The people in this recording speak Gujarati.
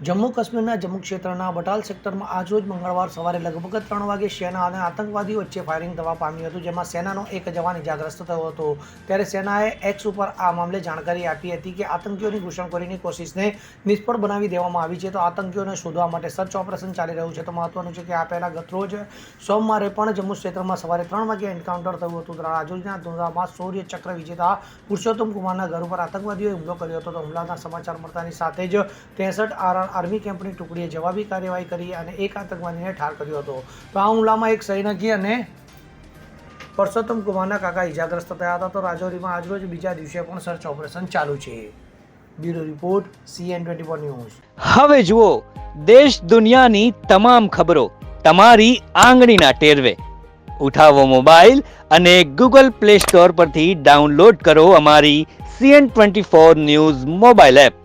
જમ્મુ કાશ્મીરના જમ્મુ ક્ષેત્રના બટાલ સેક્ટરમાં આજરોજ મંગળવાર સવારે લગભગ ત્રણ વાગે સેના અને આતંકવાદીઓ વચ્ચે ફાયરિંગ થવા પામ્યું હતું, જેમાં સેનાનો એક જવાન ઇજાગ્રસ્ત થયો હતો. ત્યારે સેનાએ એક્સ ઉપર આ મામલે જાણકારી આપી હતી કે આતંકીઓની ઘૂસણખોરીની કોશિશને નિષ્ફળ બનાવી દેવામાં આવી છે. તો આતંકીઓને શોધવા માટે સર્ચ ઓપરેશન ચાલી રહ્યું છે. તો મહત્વનું છે કે આ પહેલાં ગતરોજ સોમવારે પણ જમ્મુ ક્ષેત્રમાં સવારે ત્રણ વાગે એન્કાઉન્ટર થયું હતું. ત્યારે આજરોજના ધુંધામાં શૌર્ય ચક્ર વિજેતા પુરુષોત્તમ કુમારના ઘર ઉપર આતંકવાદીઓએ હુમલો કર્યો હતો. તો હુમલાના સમાચાર મળતાની સાથે જ ત્રેસઠ આર આર્મી કેમ્પની ટુકડીએ જવાબી કાર્યવાહી કરી અને એક આતંકવાદીને ઠાર કર્યો હતો. તો આ હુમલામાં એક સૈનિકી અને પરસોત્તમ કુમારના કાકા ઇજાગ્રસ્ત થયા હતા. તો રાજૌરીમાં આજરોજ બીજા દિવસે પણ સર્ચ ઓપરેશન ચાલુ છે. Bureau report CN twenty four news. હવે જુઓ, દેશ દુનિયાની તમામ ખબરો તમારી આંગળીના ટેરવે. ઉઠાવો મોબાઈલ અને ગૂગલ પ્લે સ્ટોર પરથી ડાઉનલોડ કરો અમારી CN twenty four news mobile app.